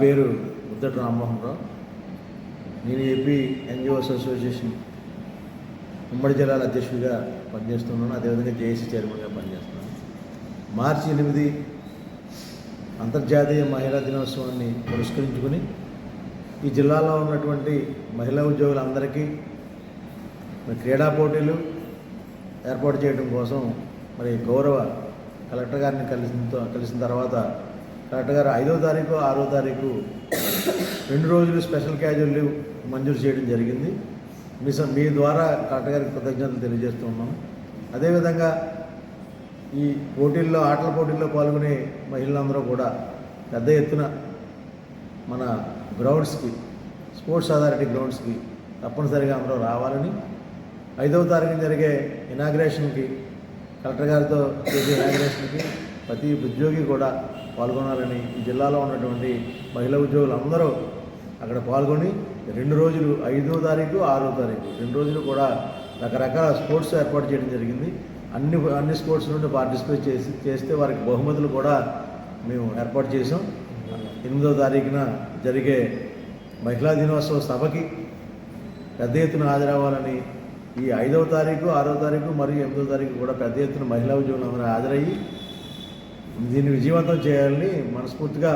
పేరు ముద్దటి రామ్మోహన్ రావు నేను AP NGOs association ఉమ్మడి జిల్లాల అధ్యక్షుడిగా పనిచేస్తున్నాను. అదేవిధంగా జేఏసీ చైర్మన్గా పనిచేస్తున్నాను. మార్చి ఎనిమిది అంతర్జాతీయ మహిళా దినోత్సవాన్ని పురస్కరించుకుని ఈ జిల్లాలో ఉన్నటువంటి మహిళా ఉద్యోగులందరికీ మరి క్రీడా పోటీలు ఏర్పాటు చేయడం కోసం మరి గౌరవ కలెక్టర్ గారిని కలిసిన కలిసిన తర్వాత కలెక్టర్ గారు ఐదో తారీఖు ఆరో తారీఖు రెండు రోజులు స్పెషల్ క్యాజువల్ లీవ్ మంజూరు చేయడం జరిగింది. మీ మీ ద్వారా కలెక్టర్ గారికి కృతజ్ఞతలు తెలియజేస్తూ అదేవిధంగా ఈ పోటీల్లో ఆటల పోటీల్లో పాల్గొనే మహిళలందరూ కూడా పెద్ద ఎత్తున మన గ్రౌండ్స్కి స్పోర్ట్స్ అథారిటీ గ్రౌండ్స్కి తప్పనిసరిగా అందరూ రావాలని ఐదవ తారీఖున జరిగే ఇనాగ్రేషన్కి కలెక్టర్ గారితో చేసే ఇనాగ్రేషన్కి ప్రతి ఉద్యోగి కూడా పాల్గొనాలని ఈ జిల్లాలో ఉన్నటువంటి మహిళా ఉద్యోగులు అందరూ అక్కడ పాల్గొని రెండు రోజులు ఐదో తారీఖు ఆరో తారీఖు రెండు రోజులు కూడా రకరకాల స్పోర్ట్స్ ఏర్పాటు చేయడం జరిగింది. అన్ని అన్ని స్పోర్ట్స్ నుండి పార్టిసిపేట్ చేసి చేస్తే వారికి బహుమతులు కూడా మేము ఏర్పాటు చేసాం ఎనిమిదో తారీఖున జరిగే మహిళా దినోత్సవ సభకి పెద్ద ఎత్తున హాజరవ్వాలని ఈ ఐదవ తారీఖు ఆరో తారీఖు మరియు ఎనిమిదో తారీఖు కూడా పెద్ద ఎత్తున మహిళా ఉద్యోగులు అందరూ హాజరయ్యి దీన్ని విజయవంతం చేయాలని మనస్ఫూర్తిగా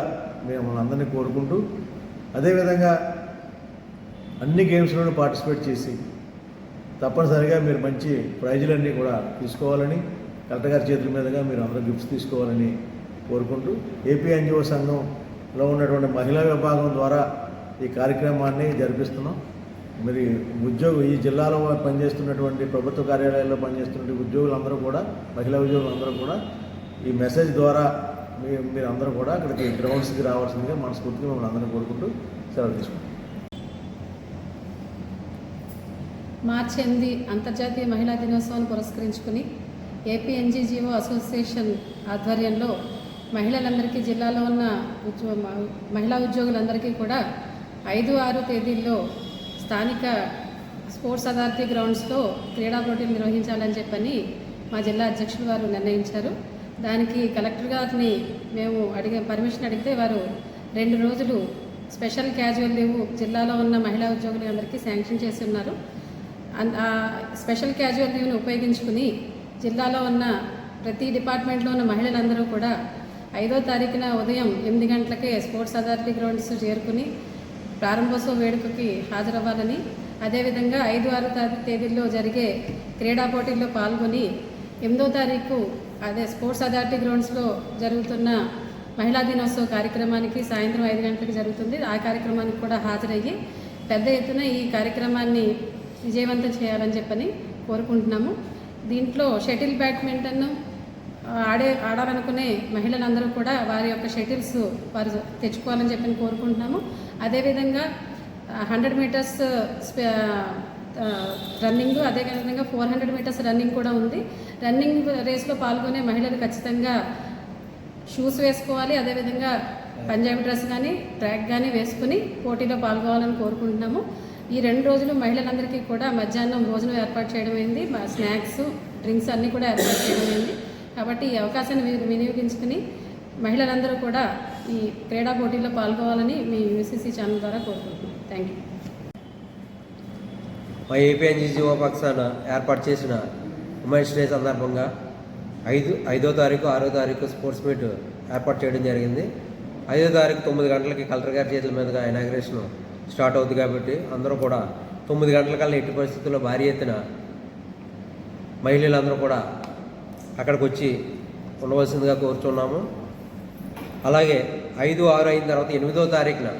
మేము అందరినీ కోరుకుంటూ అదేవిధంగా అన్ని గేమ్స్లోనూ పార్టిసిపేట్ చేసి తప్పనిసరిగా మీరు మంచి ప్రైజులన్నీ కూడా తీసుకోవాలని కలెక్టర్ గారి చేతుల మీదుగా మీరు అందరూ గిఫ్ట్స్ తీసుకోవాలని కోరుకుంటూ ఏపీ ఎన్జిఓ సంఘంలో ఉన్నటువంటి మహిళా విభాగం ద్వారా ఈ కార్యక్రమాన్ని జరిపిస్తున్నాం. మరి ఉద్యోగం ఈ జిల్లాలో పనిచేస్తున్నటువంటి ప్రభుత్వ కార్యాలయాల్లో పనిచేస్తున్న ఉద్యోగులందరూ కూడా మహిళా ఉద్యోగులందరూ కూడా ఈ మెసేజ్ ద్వారా మీ మీరు అందరూ కూడా అక్కడికి గ్రౌండ్స్కి రావాల్సిందిగా మనస్ఫూర్తిగా మిమ్మల్ని అందరినీ కోరుకుంటూ సెలవు తీసుకుంటాం మార్చి ఎనిమిది అంతర్జాతీయ మహిళా దినోత్సవాన్ని పురస్కరించుకుని ఏపీ ఎన్జీజీఓ అసోసియేషన్ ఆధ్వర్యంలో మహిళలందరికీ జిల్లాలో ఉన్న ఉద్యో మహిళా ఉద్యోగులందరికీ కూడా ఐదు ఆరు తేదీల్లో స్థానిక స్పోర్ట్స్ అథారిటీ గ్రౌండ్స్లో క్రీడా పోటీలు నిర్వహించాలని చెప్పని మా జిల్లా అధ్యక్షులు వారు నిర్ణయించారు. దానికి కలెక్టర్ గారిని మేము అడిగే పర్మిషన్ అడిగితే వారు రెండు రోజులు స్పెషల్ క్యాజువల్ లీవ్ జిల్లాలో ఉన్న మహిళా ఉద్యోగులందరికీ శాంక్షన్ చేసి ఉన్నారు. అన్- ఆ స్పెషల్ క్యాజువల్ లీవ్ని ఉపయోగించుకుని జిల్లాలో ఉన్న ప్రతి డిపార్ట్మెంట్లో ఉన్న మహిళలందరూ కూడా ఐదో తారీఖున ఉదయం ఎనిమిది గంటలకే స్పోర్ట్స్ అథారిటీ గ్రౌండ్స్ చేరుకుని ప్రారంభోత్సవ వేడుకకి హాజరవ్వాలని అదేవిధంగా ఐదు ఆరు తారీఖు తేదీల్లో జరిగే క్రీడా పోటీల్లో పాల్గొని ఎనిమిదో తారీఖు అదే స్పోర్ట్స్ అథారిటీ గ్రౌండ్స్లో జరుగుతున్న మహిళా దినోత్సవ కార్యక్రమానికి సాయంత్రం ఐదు గంటలకు జరుగుతుంది. ఆ కార్యక్రమానికి కూడా హాజరయ్యి పెద్ద ఎత్తున ఈ కార్యక్రమాన్ని విజయవంతం చేయాలని చెప్పని కోరుకుంటున్నాము. దీంట్లో షటిల్ బ్యాడ్మింటన్ ఆడే ఆడాలనుకునే మహిళలందరూ కూడా వారి యొక్క షటిల్స్ వారు తెచ్చుకోవాలని చెప్పని కోరుకుంటున్నాము. అదేవిధంగా హండ్రెడ్ మీటర్స్ రన్నింగ్ అదేవిధంగా ఫోర్ హండ్రెడ్ మీటర్స్ రన్నింగ్ కూడా ఉంది. రన్నింగ్ రేస్లో పాల్గొనే మహిళలు ఖచ్చితంగా షూస్ వేసుకోవాలి అదేవిధంగా పంజాబీ డ్రెస్ కానీ ట్రాక్ కానీ వేసుకుని పోటీలో పాల్గొనాలని కోరుకుంటున్నాము. ఈ రెండు రోజులు మహిళలందరికీ కూడా మధ్యాహ్నం భోజనం ఏర్పాటు చేయడం అయింది. మా స్నాక్స్ డ్రింక్స్ అన్నీ కూడా ఏర్పాటు చేయడం అయింది. కాబట్టి ఈ అవకాశాన్ని మీరు వినియోగించుకుని మహిళలందరూ కూడా ఈ క్రీడా పోటీల్లో పాల్గొవాలని మీ యూసీసీ ఛానల్ ద్వారా కోరుకుంటున్నాం. థ్యాంక్ యూ మా ఏపీఎన్జీజీఓ పక్షాన ఏర్పాటు చేసిన ఉమెన్స్ డే సందర్భంగా ఐదు ఐదో తారీఖు ఆరో తారీఖు స్పోర్ట్స్ మీట్ ఏర్పాటు చేయడం జరిగింది. ఐదో తారీఖు తొమ్మిది గంటలకి కలెక్టర్ గారి చేతుల మీదుగా ఇనాగ్రేషన్ స్టార్ట్ అవుతుంది కాబట్టి అందరూ కూడా తొమ్మిది గంటలకల్లా ఎట్టి పరిస్థితుల్లో భారీ ఎత్తున మహిళలందరూ కూడా అక్కడికి వచ్చి ఉండవలసిందిగా కోరుతున్నాము అలాగే ఐదు ఆరు అయిన తర్వాత ఎనిమిదో తారీఖున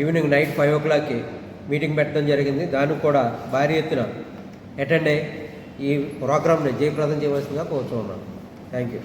ఈవినింగ్ నైట్ ఫైవ్ ఓ క్లాక్కి మీటింగ్ పెట్టడం జరిగింది. దానికి కూడా భారీ ఎత్తున అటెండ్ అయ్యి ఈ ప్రోగ్రామ్ని జయప్రదం చేయవలసిందిగా కోరుతున్నాను థ్యాంక్ యూ